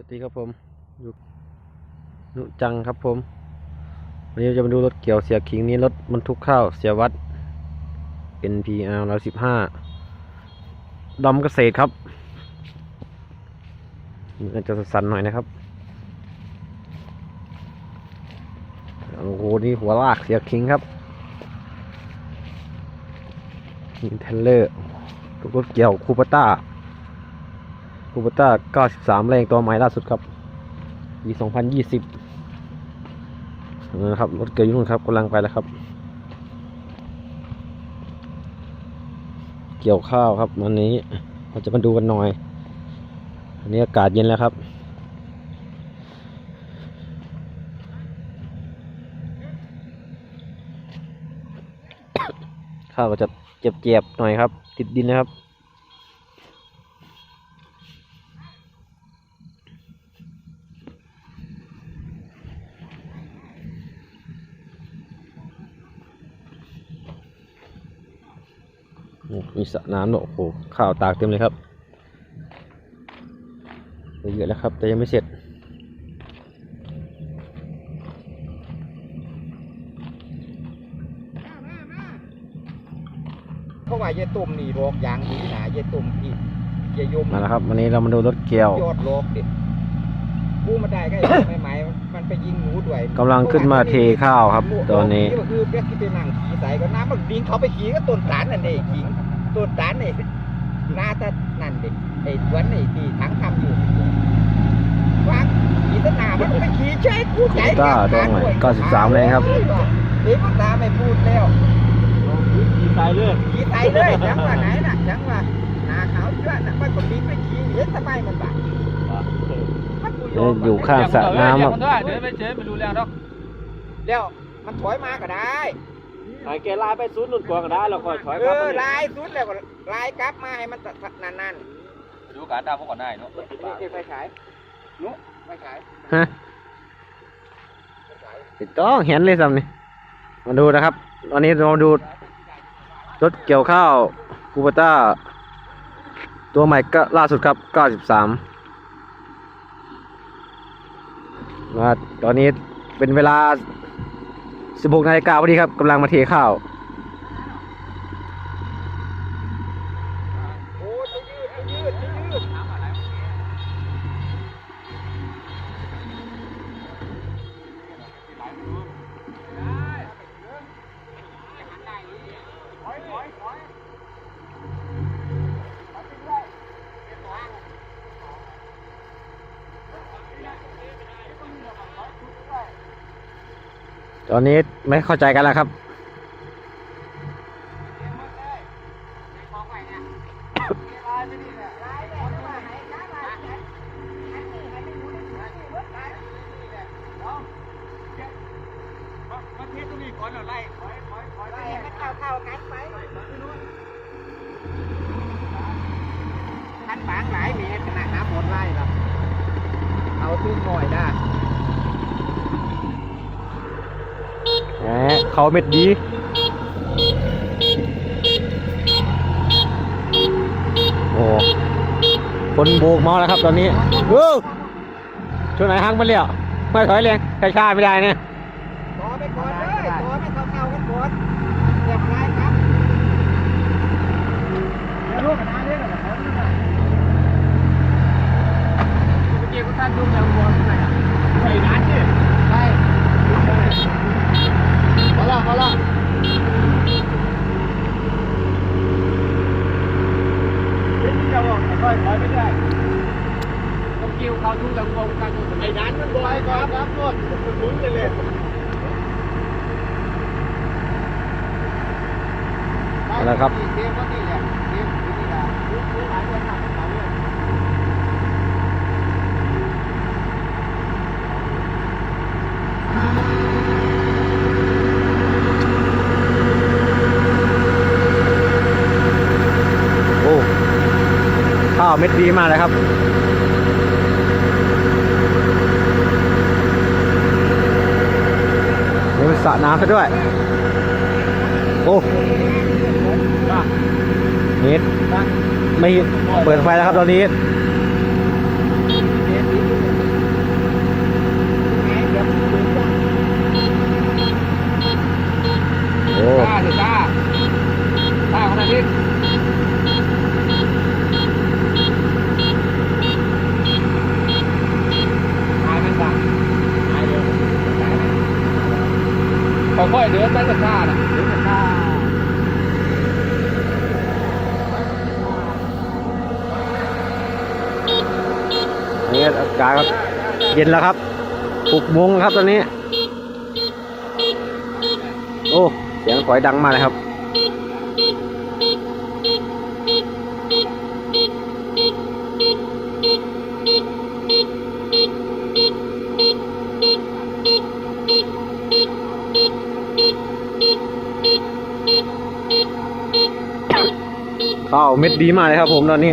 สวัสดีครับผมอยู่นุจังครับผม วันนี้เราจะมาดูรถเกี่ยวเสียขิงนี้รถบรรทุกข้าวเสียวัด NPR ร้อยสิบห้าดอมเกษตรครับมันจะสั่นหน่อยนะครับ โอ้โห นี่หัวลากเสียขิงครับนี่เทนเลอร์รถเกี่ยวคูปต้า คูปต้า 93 แรงตัวใหม่ล่าสุดครับปี2020นะครับรถเกียวอยุ่นู่นครับกำลังไปแล้วครับ เกี่ยวข้าวครับวันนี้เราจะมาดูกันหน่อยอันนี้อากาศเย็นแล้วครับข้าวก็จะเจ็บๆหน่อยครับ ติดดินนะครับ มีสระน้ำด้วยโอ้โหข้าวตากเต็มเลยครับเยอะแล้วครับ แต่ยังไม่เสร็จเพราะว่าเยตุ่มนี่โรคยางดีนะเยตุ่มพี่เยยมมาแล้วครับ วันนี้เรามาดูรถเกี่ยว ยอดโรคดิกู้มาได้ก็ไม่ไหมมัน ไปยิงหนูด้วยกำลังขึ้นมาเทข้าวครับ ตอนนี้ก็คือเพื่อที่ไปนั่งขี่ใส่ก็น้ำมันดิงเขาไปขี่ก็ต้นตาลนั่นเองขิงต้นตาลนี่น่าจะนั่นเด็กไอ้สวนนี่ที่ทั้งทำอยู่วางขี่สนามมันไปขี่ใช้กูใจคูปต้าดองใหม่93แรงครับเด็กมันตาไม่พูดแล้วขี่สายเลือดขี่ไตเลยจังว่าไหนน่ะจังว่าหนาขาวเชื่อน่ะมันก็บินไปขี่เห็นทำไมมันบ้ามันกู เนี่ย อยู่ข้างสระน้ำครับเดี๋ยวไม่เจ๊ไม่รู้เรื่องหรอกแล้วมันถอยมาก็ได้ ไอ้แกลายไปศูนย์หลุดกว่าก็ได้เราคอยถอยเออลายสุดแล้วก็ลายกลับมาให้มันนั่นนั่นดูการดาวพวกก่อนได้เนาะๆนี่ไฟฉายนุไฟฉายฮะไม่ต้องเห็นเลยซ้ำนี่มาดูนะครับตอนนี้เรามาดูรถเกี่ยวข้าวคูปต้า ตัวใหม่ก็ล่าสุดครับ 93มา ตอนนี้เป็นเวลา 16นาฬิกาพอดีครับกำลังมาเทข้าว ตอนนี้ไม่เข้าใจกันแล้วครับ มาเทสตรงนี้ก่อนแล้วไล่ถอยถอยถอย ไล่ให้มันเข้าเข้ากันไปทันบางหลายเมตรขนาดน้ำหมดไล่หรอกเอาตื้นหน่อยได้ แหม เขาเม็ดดีโอ้คนโบกเมาแล้วครับตอนนี้เออช่วงไหนห้างมาเลี้ยวไม่ถอยเรียงใช้ชาไม่ได้เนี่ย ต่อไปก่อนเลยต่อไม่เข้าเข้ากันก่อนเรียบร้อยครับเดี๋ยวลูกกันนะเรื่องอะไรเขาเนี่ย เมื่อกี้คุณท่านดูแลวัวที่ไหนอะไปร้านที่ ใช่ เขาละเขาละเฮ้ยจะบอกค่อยถอยไม่ได้ต้องกิ้ว เขาทุ่งแลวัวการทุ่งไอ้ร้นมันบ่อยครับครับรถมันหมุนเลยเลยเอาละครับเกมก็นี่แหละเกมนี่แหละรู้รู้หลายคนทำเขาเนี่ยโอ้ข้าวเม็ดดีมากเลยครับ นี่มันสระน้ำ ซะด้วย โอ้นี่ไม่เปิดไฟแล้วครับตอนนี้เกมนี้ ค่อยเดินไปกระชาน่ะเดินกระชานี่อากาศครับเย็นแล้วครับหกโมงแล้วครับตอนนี้ โอ้ เสียงถอยดังมากเลยครับ ข้าวเม็ดดีมากเลยครับผมตอนนี้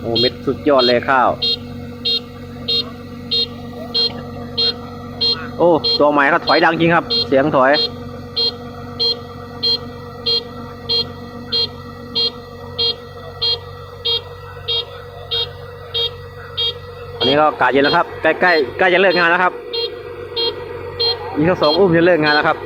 โอ้เม็ดสุดยอดเลยข้าว โอ้ ตัวใหม่ก็ถอยดังจริงครับ เสียงถอย อันนี้ก็อากาศเย็นแล้วครับ ใกล้ใกล้ใกล้จะเลิกงานแล้วครับ อีกสักสองอุ้มจะเลิกงานแล้วครับ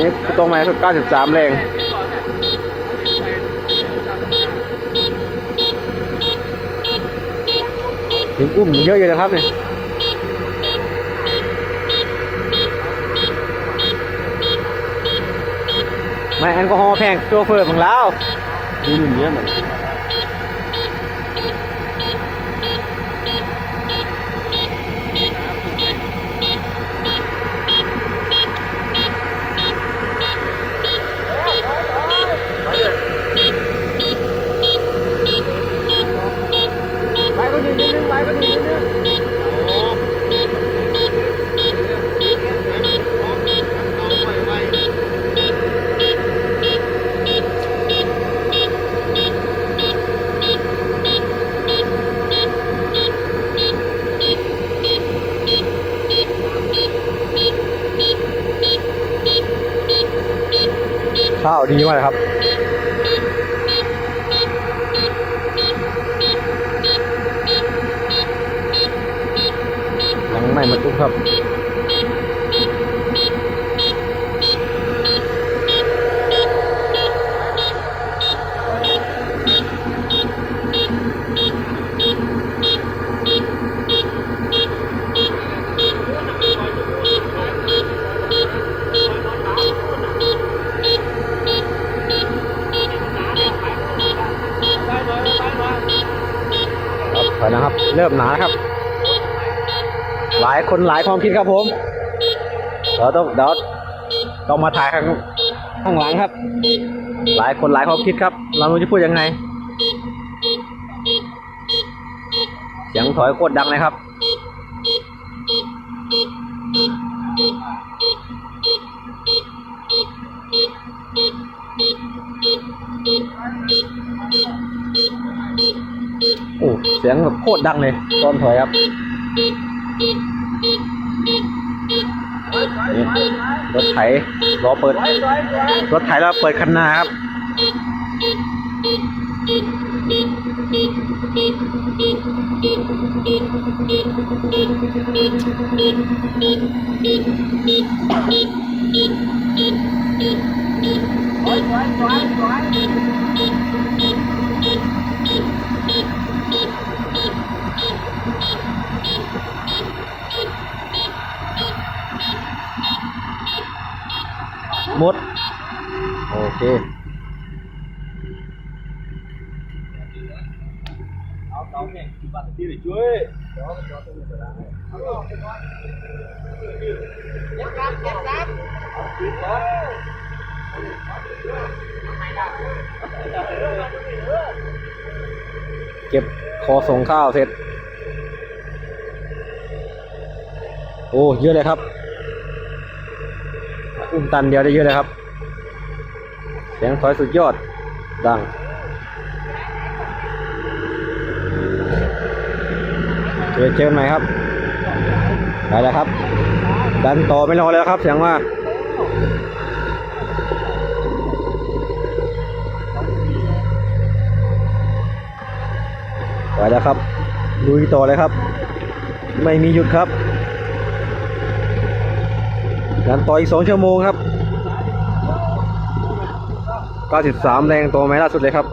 นี้ตรงไหม่คือ93 แรงถึงอุ้มเยอะอยู่นะครับเนี่ยไม่แอลกอฮอล์แพงตัวเฟิร์ของเราดูหนุ่มเยอะเหมือนไปก็ดีนิดนึงไปก็ดีนิดนึง ข้าวดีมากเลยครับยังไม่มาตุ้มครับ นะครับ เริ่มหนาครับ หลายคนหลายความคิดครับผมเดี๋ยวต้องเดี๋ยวต้องมาถ่ายข้างข้างหลังครับ หลายคนหลายความคิดครับ เราไม่รู้จะพูดยังไงเสียงถอยโคตรดังเลยครับ โอ้เสียงแบบโคตรดังเลยตอนถอยครับนี่รถไถรอเปิด รถไถแล้วเปิดคันหน้าครับห มด โอเคเก็บคอส่งข้าวเสร็จ โอ้ เยอะเลยครับ อุ้มตันเดียวได้เยอะเลยครับ เสียงถอยสุดยอด ดังเจอเจอกันใหมครับไปแล้วครับ ดันต่อไม่รอแล้วครับ เสียงว่าไปแล้วครับลุยต่อเลยครับ ไม่มีหยุดครับ กันต่ออีกสองชั่วโมงครับ 93 แรงตัวไม้ล่าสุดเลยครับ